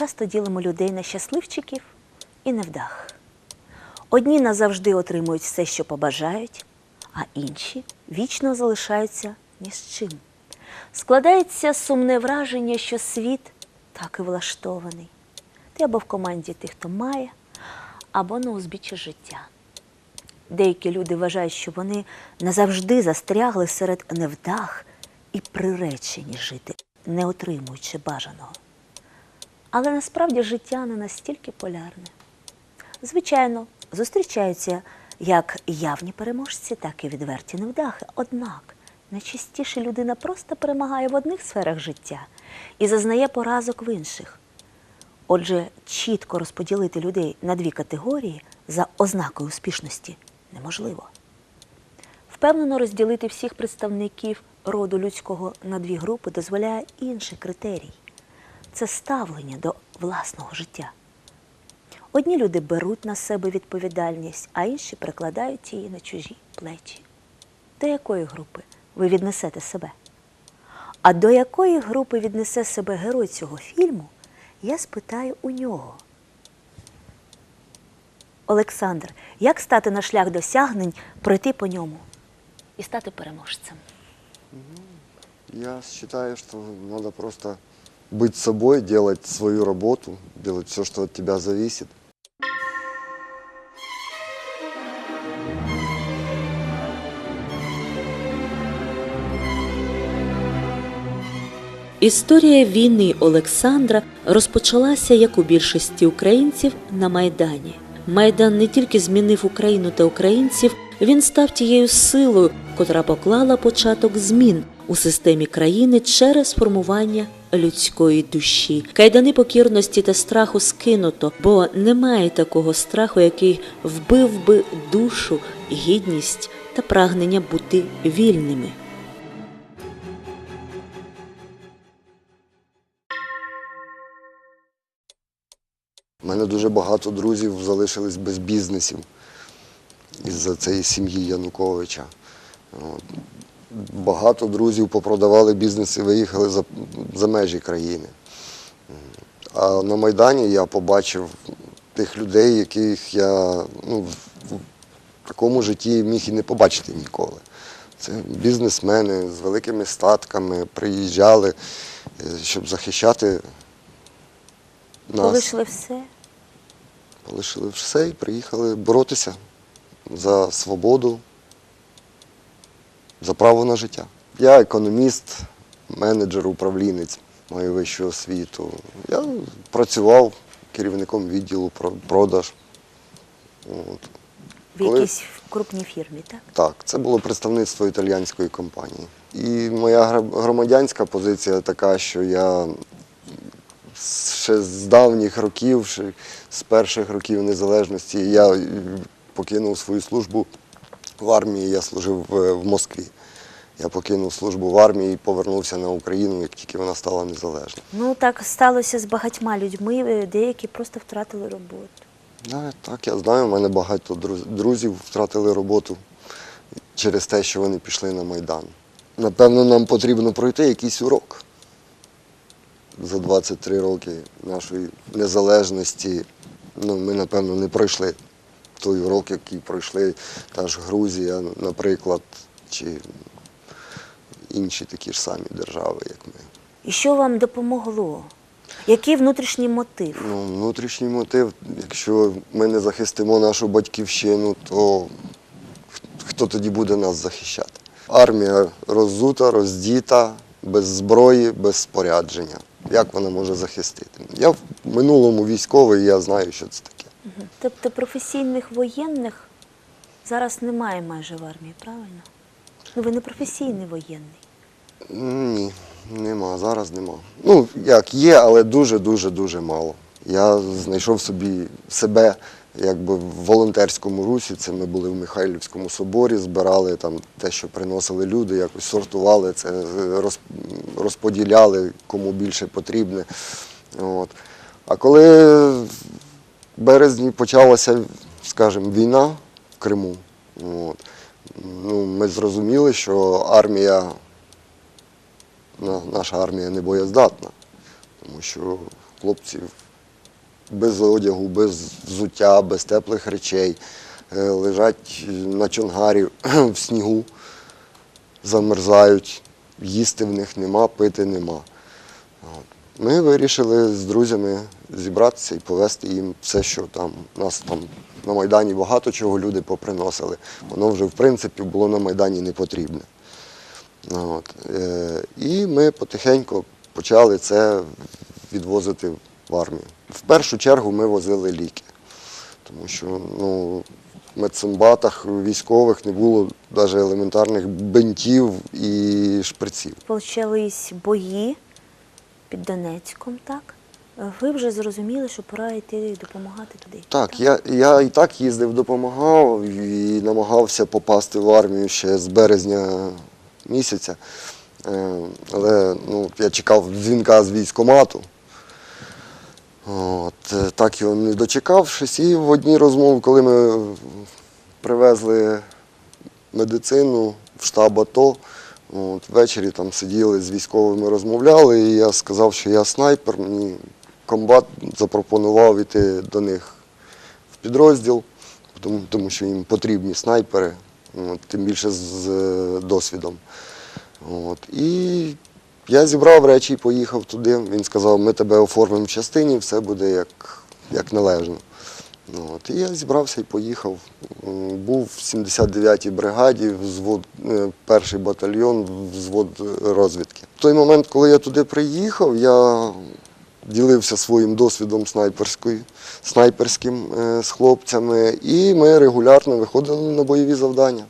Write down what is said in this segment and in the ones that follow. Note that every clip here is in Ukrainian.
Часто ділимо людей на щасливчиків і невдах. Одні назавжди отримують все, що побажають, а інші вічно залишаються ні з чим. Складається сумне враження, що світ так і влаштований. Ти або в команді тих, хто має, або на узбіччі життя. Деякі люди вважають, що вони назавжди застрягли серед невдах і приречені жити, не отримуючи бажаного. Але насправді життя не настільки полярне. Звичайно, зустрічаються як явні переможці, так і відверті невдахи. Однак найчастіше людина просто перемагає в одних сферах життя і зазнає поразок в інших. Отже, чітко розподілити людей на дві категорії за ознакою успішності неможливо. Впевнено розділити всіх представників роду людського на дві групи дозволяє інший критерій це ставлення до власного життя. Одні люди беруть на себе відповідальність, а інші перекладають її на чужі плечі. До якої групи ви віднесете себе? А до якої групи віднесе себе герой цього фільму, я спитаю у нього. Олександр, як стати на шлях досягнень, пройти по ньому і стати переможцем? Я считаю, что надо просто быть собой, делать свою работу, делать все, что от тебя зависит. Історія війни Олександра розпочалася, як у більшості українців, на Майдані. Майдан не тільки змінив Україну та українців, він став тією силою, котра поклала початок змін у системі країни через формування людської душі. Кайдани покірності та страху скинуто, бо немає такого страху, який вбив би душу, гідність та прагнення бути вільними. У мене дуже багато друзів залишились без бізнесів із-за цієї сім'ї Януковича. Багато друзів попродавали бізнеси, виїхали за, за межі країни. А на Майдані я побачив тих людей, яких я ну, в в такому житті міг і не побачити ніколи. Це бізнесмени з великими статками приїжджали, е, щоб захищати нас. Полишили все. Полишили все і приїхали боротися за свободу, за право на життя. Я економіст, менеджер, управлінець, маю вищу освіту. Я працював керівником відділу продаж. От. В Коли- якійсь крупній фірмі, так? Так, це було представництво італійської компанії. І моя громадянська позиція така, що я ще з давніх років, ще з перших років незалежності, я е, покинув свою службу в армії, я служив в, Москві. Я покинув службу в армії і повернувся на Україну, як тільки вона стала незалежною. Ну так сталося з багатьма людьми, е, деякі просто втратили роботу. Да, так, я знаю, у мене багато друзів втратили роботу через те, що вони пішли на Майдан. Напевно, нам потрібно пройти якийсь урок. За 23 роки нашої незалежності ну, ми, напевно, не пройшли той урок, який пройшли та ж Грузія, наприклад, чи інші такі ж самі держави, як ми. І що вам допомогло? Який внутрішній мотив? Ну, внутрішній мотив, якщо ми не захистимо нашу батьківщину, то хто тоді буде нас захищати? Армія роззута, роздіта, без зброї, без спорядження. Як вона може захистити? Я в минулому військовий, я знаю, що це таке. Тобто професійних воєнних зараз немає майже в армії, правильно? Ну ви не професійний воєнний. Ні, нема, зараз нема. Ну, як є, але дуже-дуже дуже мало. Я знайшов собі себе якби в волонтерському русі. Це ми були в Михайлівському соборі, збирали там те, що приносили люди, якось сортували це, розподіляли, кому більше потрібне. От. А коли березні почалася, скажімо, війна в Криму, от, ну, ми зрозуміли, що армія наша армія не боєздатна, тому що хлопці без одягу, без взуття, без теплих речей, е, лежать на чонгарі в снігу, замерзають, їсти в них нема, пити нема. От. Ми вирішили з друзями зібратися і повезти їм все, що там нас там на Майдані багато чого люди поприносили. Воно вже в принципі було на Майдані не потрібне. От. Е, І ми потихеньку почали це відвозити в армію. В першу чергу ми возили ліки, тому що ну, в медсамбатах військових не було навіть елементарних бинтів і шприців. Почались бої під Донецьком, так? Ви вже зрозуміли, що пора йти допомагати туди. Так, я, я і так їздив, допомагав і намагався попасти в армію ще з березня місяця. Е, Але ну, я чекав дзвінка з військкомату. От, е, так його не дочекавшись. І в одній розмові, коли ми привезли медицину в штаб АТО, от, ввечері там сиділи з військовими, розмовляли, і я сказав, що я снайпер. Мені комбат запропонував іти до них в підрозділ, тому, тому що їм потрібні снайпери, от, тим більше з е, досвідом. От, і я зібрав речі і поїхав туди. Він сказав, ми тебе оформимо в частині, все буде як, як належно. От, і я зібрався і поїхав. Був в 79-й бригаді, взвод, е, перший батальйон, взвод розвідки. В той момент, коли я туди приїхав, я ділився своїм досвідом снайперської, снайперським е, з хлопцями, і ми регулярно виходили на бойові завдання.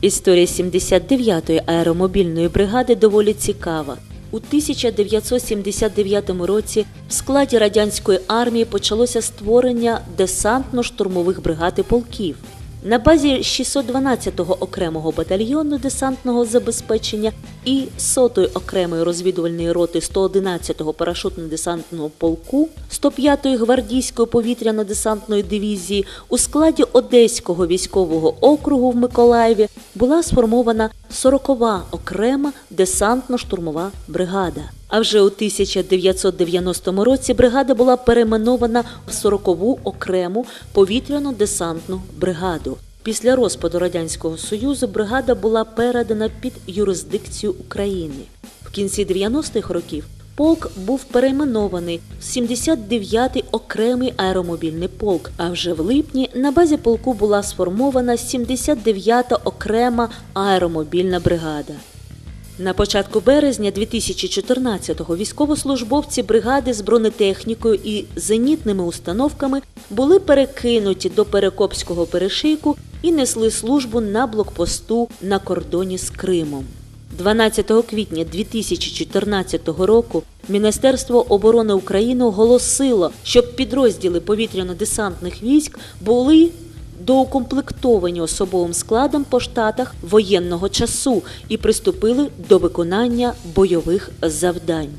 Історія 79-ї аеромобільної бригади доволі цікава. У 1979 році в складі радянської армії почалося створення десантно-штурмових бригад і полків. На базі 612-го окремого батальйону десантного забезпечення і 100-ї окремої розвідувальної роти 111-го парашутно-десантного полку 105-ї гвардійської повітряно-десантної дивізії у складі Одеського військового округу в Миколаєві була сформована 40-ва окрема десантно-штурмова бригада. А вже у 1990 році бригада була перейменована в 40-ву окрему повітряно-десантну бригаду. Після розпаду Радянського Союзу бригада була передана під юрисдикцію України. В кінці 90-х років полк був перейменований в 79-й окремий аеромобільний полк. А вже в липні на базі полку була сформована 79-та окрема аеромобільна бригада. На початку березня 2014-го військовослужбовці бригади з бронетехнікою і зенітними установками були перекинуті до Перекопського перешийку і несли службу на блокпосту на кордоні з Кримом. 12 квітня 2014 року Міністерство оборони України оголосило, щоб підрозділи повітряно-десантних військ були доукомплектовані особовим складом по штатах воєнного часу і приступили до виконання бойових завдань.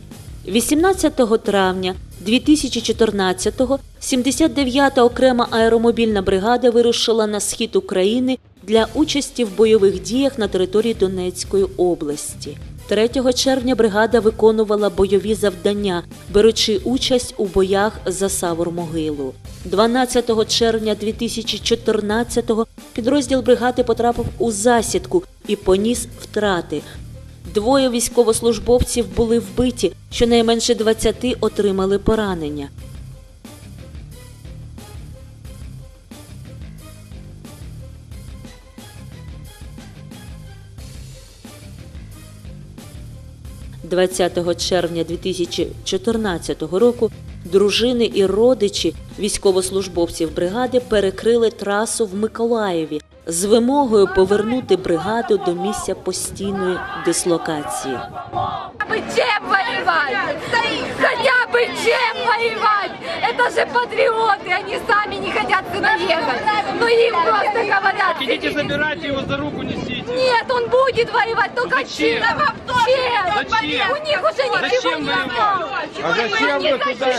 18 травня 2014-го 79-та окрема аеромобільна бригада вирушила на схід України для участі в бойових діях на території Донецької області. 3 червня бригада виконувала бойові завдання, беручи участь у боях за Савор-Могилу. 12 червня 2014-го підрозділ бригади потрапив у засідку і поніс втрати. Двоє військовослужбовців були вбиті, щонайменше 20 отримали поранення. – 20 червня 2014 року дружини і родичі військовослужбовців бригади перекрили трасу в Миколаєві з вимогою повернути бригаду до місця постійної дислокації. бы чем воевать! Хотя бы чем воевать! Это же патриоты, они сами не хотят сюда ехать. Но им просто говорят, Идите, забирайте его за руку, несите. нет, он будет воевать, только Зачем? чем? Чем? Зачем? У них уже ничего Зачем не осталось. А зачем вы туда.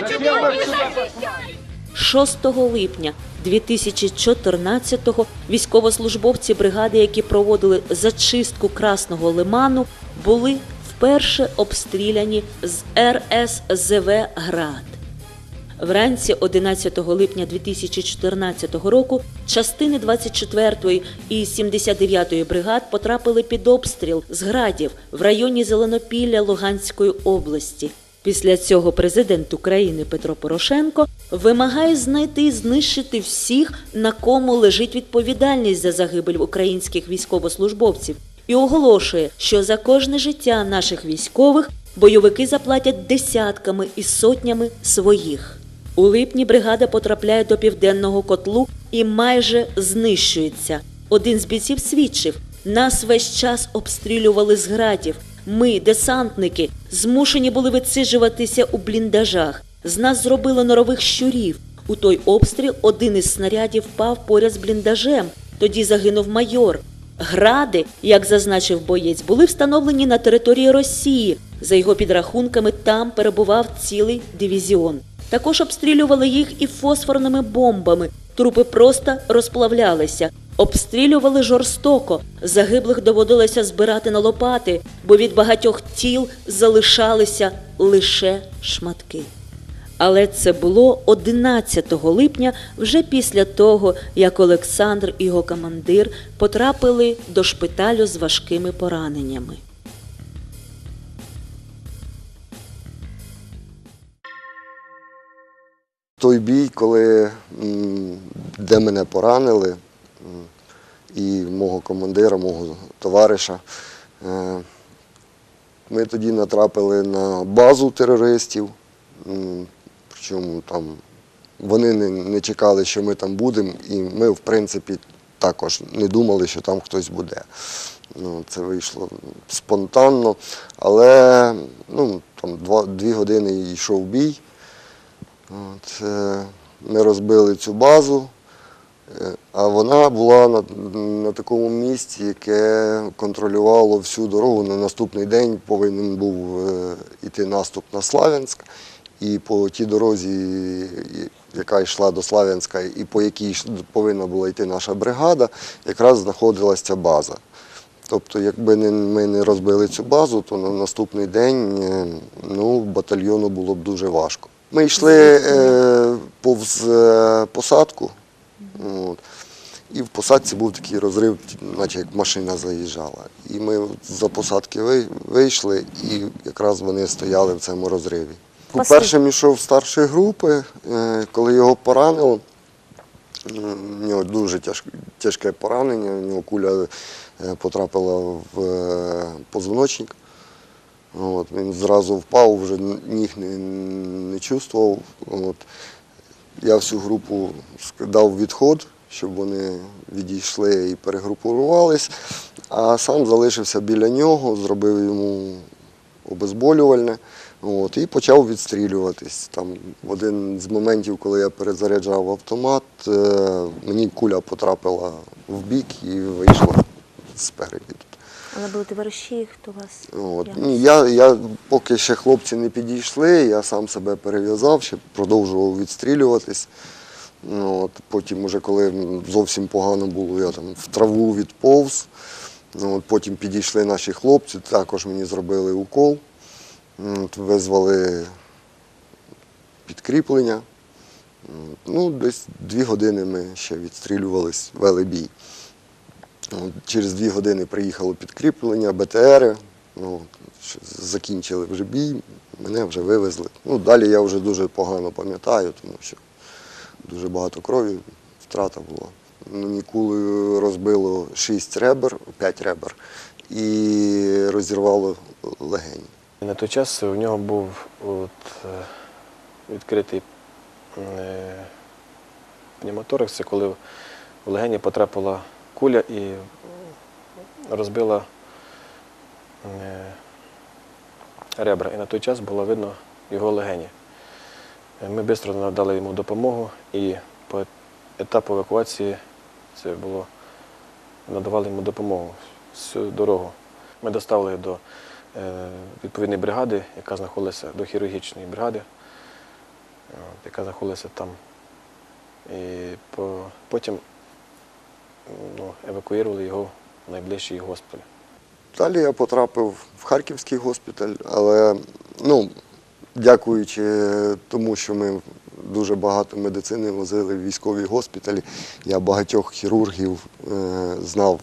Зачем они защищают? 6 липня 2014-го військовослужбовці бригади, які проводили зачистку Красного Лиману, були вперше обстріляні з РСЗВ Град. Вранці 11 липня 2014 року частини 24-ї і 79-ї бригад потрапили під обстріл з градів в районі Зеленопілля Луганської області. Після цього президент України Петро Порошенко вимагає знайти і знищити всіх, на кому лежить відповідальність за загибель українських військовослужбовців, і оголошує, що за кожне життя наших військових бойовики заплатять десятками і сотнями своїх. У липні бригада потрапляє до південного котлу і майже знищується. Один з бійців свідчив: нас весь час обстрілювали з градів. Ми, десантники, змушені були висиджуватися у бліндажах. З нас зробили норових щурів. У той обстріл один із снарядів впав поряд з бліндажем. Тоді загинув майор. Гради, як зазначив боєць, були встановлені на території Росії. За його підрахунками, там перебував цілий дивізіон. Також обстрілювали їх і фосфорними бомбами. Трупи просто розплавлялися. Обстрілювали жорстоко. Загиблих доводилося збирати на лопати, бо від багатьох тіл залишалися лише шматки. Але це було 11 липня, вже після того, як Олександр і його командир потрапили до шпиталю з важкими пораненнями. Той бій, коли де мене поранили, і мого командира, мого товариша, е, ми тоді натрапили на базу терористів. Причому там вони не, не чекали, що ми там будемо, і ми, в принципі, також не думали, що там хтось буде. Ну, це вийшло спонтанно, але ну, там два, дві години йшов бій. От, е, ми розбили цю базу, е, а вона була на, на такому місці, яке контролювало всю дорогу. На наступний день повинен був е, йти наступ на Славянськ. І по тій дорозі, яка йшла до Славянська, і по якій повинна була йти наша бригада, якраз знаходилася ця база. Тобто, якби ми не розбили цю базу, то на наступний день е, ну, батальйону було б дуже важко. Ми йшли е, повз е, посадку, от, і в посадці був такий розрив, наче як машина заїжджала. І ми за посадки вийшли, і якраз вони стояли в цьому розриві. Першим йшов старшої групи, е, коли його поранило. У нього дуже тяжке поранення, у нього куля потрапила в позвоночник. От, він зразу впав, вже ніг не, не чувствував. От. Я всю групу дав відход, щоб вони відійшли і перегрупувались, а сам залишився біля нього, зробив йому обезболювальне. От, і почав відстрілюватись. Там, в один з моментів, коли я перезаряджав автомат, е, мені куля потрапила в бік і вийшла спереді. Але були товариші, хто вас. От. Ні, я, я, поки ще хлопці не підійшли, я сам себе перев'язав, ще продовжував відстрілюватись. Ну, От. Потім, уже коли зовсім погано було, я там в траву відповз. Ну, От. Потім підійшли наші хлопці, також мені зробили укол, От. визвали підкріплення. Ну, десь дві години ми ще відстрілювались, вели бій. От, Через дві години приїхало підкріплення, БТРи. Ну, закінчили вже бій, мене вже вивезли. Ну, далі я вже дуже погано пам'ятаю, тому що дуже багато крові, втрата була. Мені кулею розбило 6 ребер, 5 ребер і розірвало легені. На той час у нього був от, е, відкритий е, це коли в легені потрапила куля і розбила е, ребра. І на той час було видно його легені. Ми швидко надали йому допомогу і по етапу евакуації це було, надавали йому допомогу всю дорогу. Ми доставили до е, відповідної бригади, яка знаходилася до хірургічної бригади, яка знаходилася там І потім ну, евакуювали його в найближчий госпіталь. Далі я потрапив в Харківський госпіталь, але ну, дякуючи тому, що ми дуже багато медицини возили в військові госпіталі, я багатьох хірургів е, знав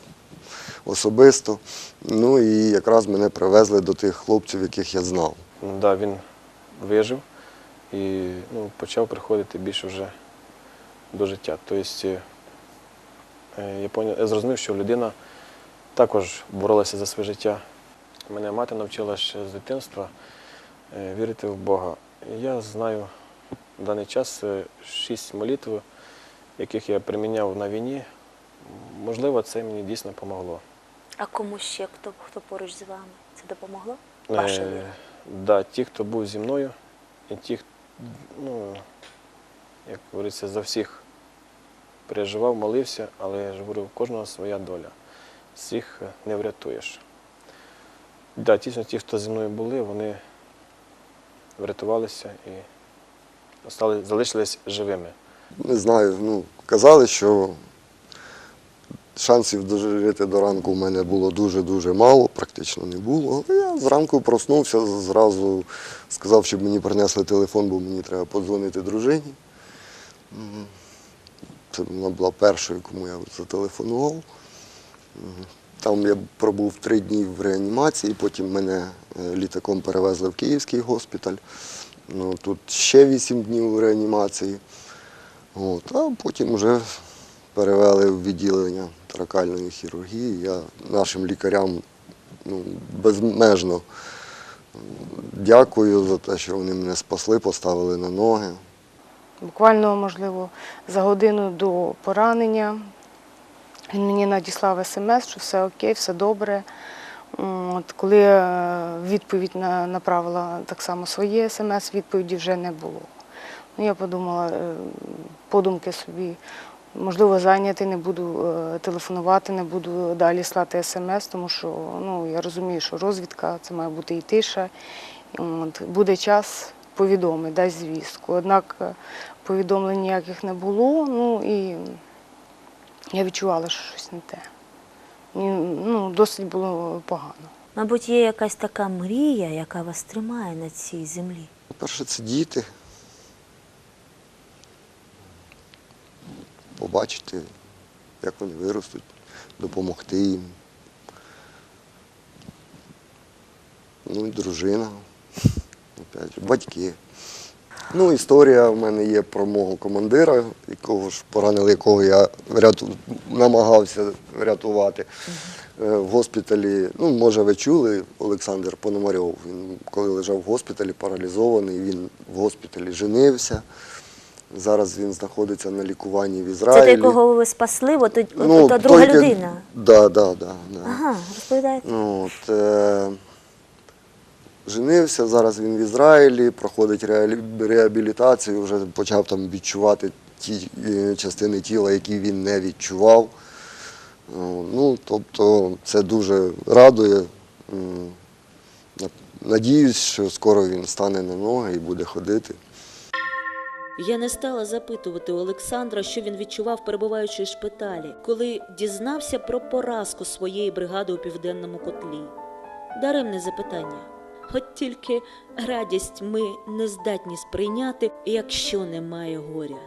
особисто. Ну і якраз мене привезли до тих хлопців, яких я знав. Ну, Да, він вижив і ну, почав приходити більше вже до життя. Тобто я, поняв, я зрозумів, що людина також боролася за своє життя. Мене мати навчила ще з дитинства е, вірити в Бога. Я знаю в даний час е, шість молитв, яких я приміняв на війні. Можливо, це мені дійсно допомогло. А кому ще хто, хто поруч з вами? Це допомогло? Ваша Е, да, ті, хто був зі мною, і ті, ну, як говориться, за всіх переживав, молився, але я ж говорю, у кожного своя доля. Всіх е, не врятуєш. Да, дійсно, ті, хто зі мною були, вони врятувалися і остали, залишились живими. Не знаю, ну, казали, що шансів дожити до ранку в мене було дуже-дуже мало, практично не було. Але я зранку проснувся, зразу сказав, щоб мені принесли телефон, бо мені треба подзвонити дружині. Це вона була першою, кому я зателефонував. Там я пробув три дні в реанімації, потім мене е, літаком перевезли в Київський госпіталь. Ну, тут ще вісім днів реанімації. От, а потім вже перевели в відділення таракальної хірургії. Я нашим лікарям ну, безмежно дякую за те, що вони мене спасли, поставили на ноги. Буквально, можливо, за годину до поранення він мені надіслав смс, що все окей, все добре. От, коли е, відповідь на- направила так само своє смс, відповіді вже не було. Ну, я подумала, е, подумки собі, можливо, зайняти, не буду е, телефонувати, не буду далі слати смс, тому що ну, я розумію, що розвідка це має бути і тиша. От, буде час, повідомить, дасть звістку. Однак е, повідомлень ніяких не було, ну і я відчувала, що щось не те. Мені, ну, досить було погано. Мабуть, є якась така мрія, яка вас тримає на цій землі. По-перше, це діти. Побачити, як вони виростуть, допомогти їм. Ну і дружина, опять, же, батьки. Ну, історія в мене є про мого командира, якого ж поранили, якого я вряту... намагався врятувати. Е, В госпіталі, ну, може, ви чули, Олександр Пономарьов. Він коли лежав в госпіталі, паралізований, він в госпіталі женився. Зараз він знаходиться на лікуванні в Це Ізраїлі. той, кого ви спасли, от, от, Ну, та друга той, людина. Да, да, да, да. Ага, розповідайте. Ну, От, е, женився, зараз він в Ізраїлі, проходить реабілітацію, вже почав там відчувати ті е, частини тіла, які він не відчував. Ну, тобто це дуже радує. Надіюсь, що скоро він стане на ноги і буде ходити. Я не стала запитувати Олександра, що він відчував, перебуваючи в шпиталі, коли дізнався про поразку своєї бригади у південному котлі. Даремне запитання. От тільки радість ми не здатні сприйняти, якщо немає горя.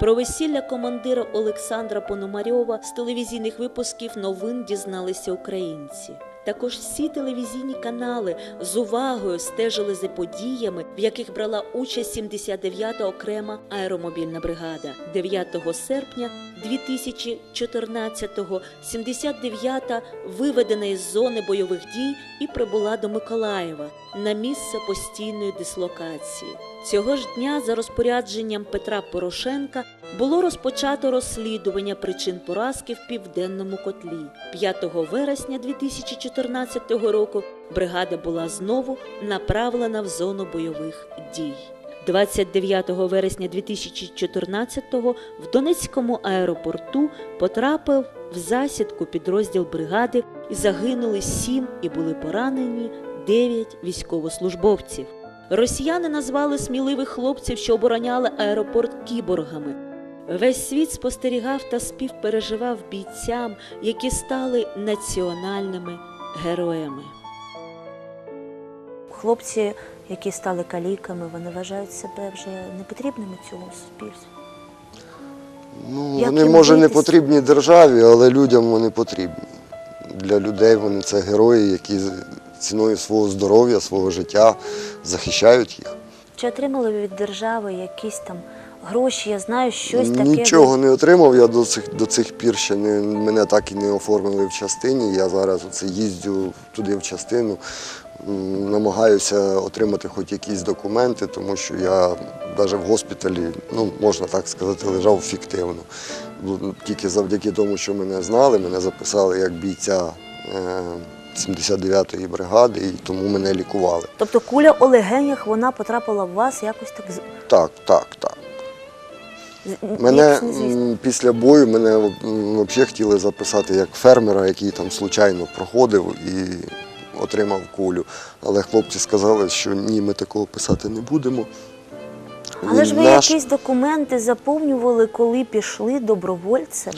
Про весілля командира Олександра Пономарьова з телевізійних випусків новин дізналися українці. Також всі телевізійні канали з увагою стежили за подіями, в яких брала участь 79-та окрема аеромобільна бригада. 9 серпня 2014-го 79-та виведена із зони бойових дій і прибула до Миколаєва на місце постійної дислокації. Цього ж дня, за розпорядженням Петра Порошенка, було розпочато розслідування причин поразки в південному котлі. 5 вересня 2014 року бригада була знову направлена в зону бойових дій. 29 вересня 2014-го в Донецькому аеропорту потрапив в засідку підрозділ бригади і загинули сім і були поранені 9 військовослужбовців. Росіяни назвали сміливих хлопців, що обороняли аеропорт кіборгами. Весь світ спостерігав та співпереживав бійцям, які стали національними героями. Хлопці, які стали каліками, вони вважають себе вже непотрібними цьому суспільству. Ну, Як вони, може, не потрібні державі, але людям вони потрібні. Для людей вони це герої, які ціною свого здоров'я, свого життя захищають їх. Чи отримали ви від держави якісь там гроші? Я знаю, щось таке. Нічого не отримав. Я до цих до цих пір ще не мене так і не оформили в частині. Я зараз оце їздю туди в частину, намагаюся отримати хоч якісь документи, тому що я навіть в госпіталі, ну можна так сказати, лежав фіктивно. Тільки завдяки тому, що мене знали, мене записали як бійця. е, 79-ї бригади, і тому мене лікували. Тобто куля у легенях вона потрапила в вас якось так Так, так, так. з- Мене після бою мене взагалі хотіли записати як фермера, який там случайно проходив і отримав кулю. Але хлопці сказали, що ні, ми такого писати не будемо. Але Він ж ви наш. якісь документи заповнювали, коли пішли добровольцем.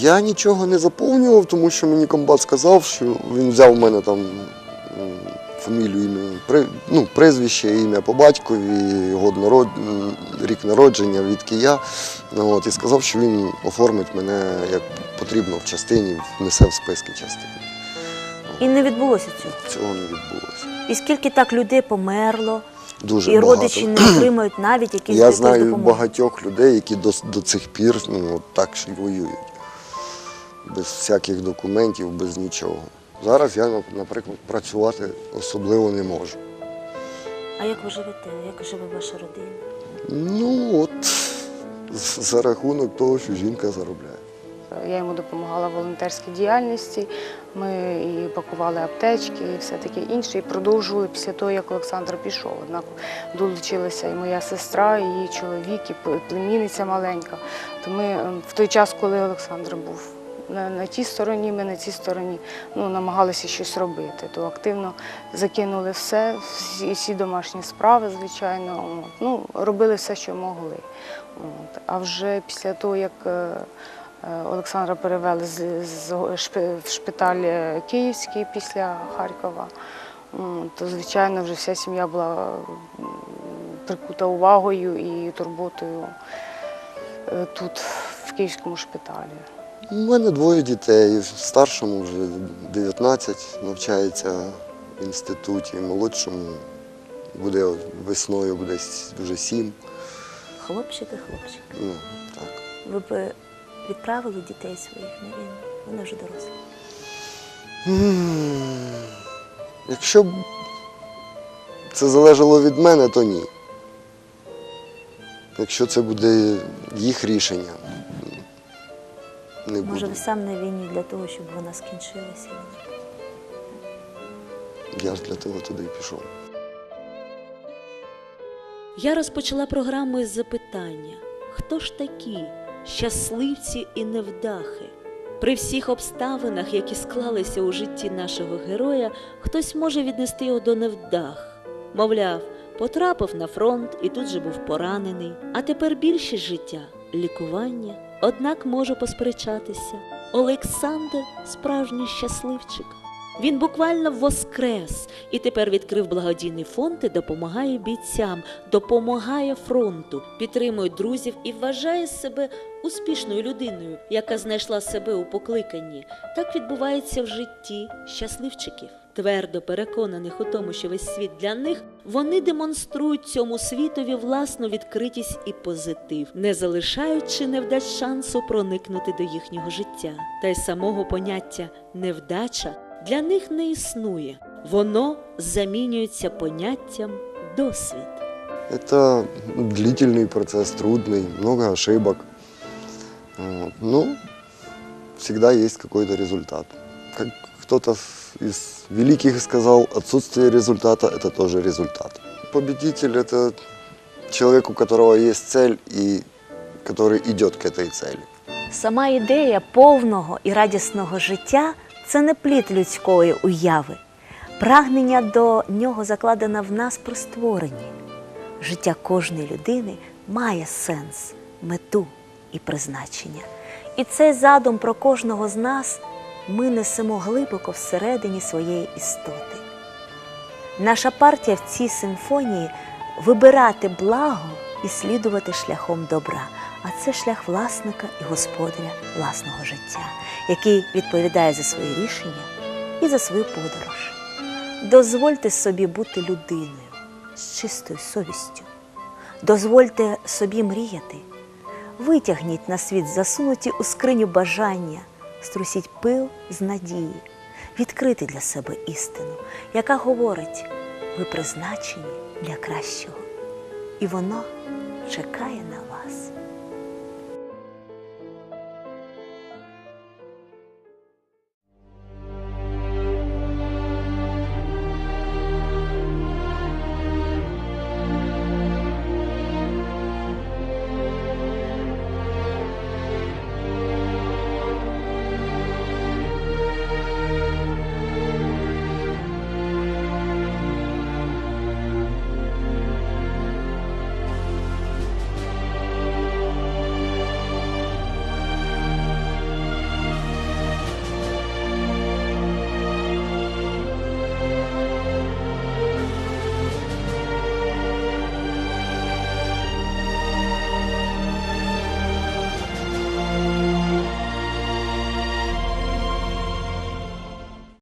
Я нічого не заповнював, тому що мені комбат сказав, що він взяв у мене там фамілію, ім'я, при, ну, прізвище, ім'я по батькові, год народ, рік народження, відки я. От, і сказав, що він оформить мене як потрібно в частині, внесе в списки частини. І не відбулося цього. Цього не відбулося. І скільки так людей померло, Дуже і багато. родичі не отримують навіть якісь Я знаю допомоги. багатьох людей, які до, до цих пір ну, от так ж і воюють. Без всяких документів, без нічого. Зараз я, наприклад, працювати особливо не можу. А як ви живете? Як живе ваша родина? Ну от за рахунок того, що жінка заробляє. Я йому допомагала в волонтерській діяльності. Ми і пакували аптечки, і все таке інше. І продовжували після того, як Олександр пішов. Однак долучилася і моя сестра, і її чоловік, і племінниця маленька. То ми е, в той час, коли Олександр був на, на тій стороні, ми на цій стороні ну, намагалися щось робити. То активно закинули все, всі, всі домашні справи, звичайно. Ну, робили все, що могли. От. А вже після того, як е, е, Олександра перевели в шпиталь е, Київський після Харкова, то, звичайно, вже вся сім'я була прикута увагою і турботою е, тут, в Київському шпиталі. У мене двоє дітей. Старшому вже 19 навчається в інституті, молодшому буде весною буде вже 7. Хлопчик і хлопчик. Ну, так. Ви б відправили дітей своїх на війну? Вони вже дорослі. Якщо б це залежало від мене, то ні. Якщо це буде їх рішення, не Може, ви сам на війні для того, щоб вона скінчилася? Я ж для того туди і пішов. Я розпочала програму із запитання: хто ж такі щасливці і невдахи? При всіх обставинах, які склалися у житті нашого героя, хтось може віднести його до невдах. Мовляв, потрапив на фронт і тут же був поранений. А тепер більшість життя лікування. Однак можу посперечатися. Олександр справжній щасливчик. Він буквально воскрес і тепер відкрив благодійний фонд і допомагає бійцям, допомагає фронту, підтримує друзів і вважає себе успішною людиною, яка знайшла себе у покликанні. Так відбувається в житті щасливчиків. Твердо переконаних у тому, що весь світ для них, вони демонструють цьому світові власну відкритість і позитив, не залишаючи невдач шансу проникнути до їхнього життя. Та й самого поняття невдача для них не існує. Воно замінюється поняттям досвід. Это длительный процесс, трудный, много ошибок. Вот. Ну, всегда есть какой-то результат. Как кто-то с- из великих сказал, отсутствие результата – это тоже результат. Победитель – это человек, у которого есть цель и который идет к этой цели. Сама ідея повного і радісного життя це не плід людської уяви. Прагнення до нього закладено в нас при створенні. Життя кожної людини має сенс, мету, і призначення. І цей задум про кожного з нас ми несемо глибоко всередині своєї істоти. Наша партія в цій симфонії вибирати благо і слідувати шляхом добра, а це шлях власника і господаря власного життя, який відповідає за свої рішення і за свою подорож. Дозвольте собі бути людиною з чистою совістю. Дозвольте собі мріяти. Витягніть на світ засунуті у скриню бажання, струсіть пил з надії, відкрити для себе істину, яка говорить, ви призначені для кращого. І воно чекає на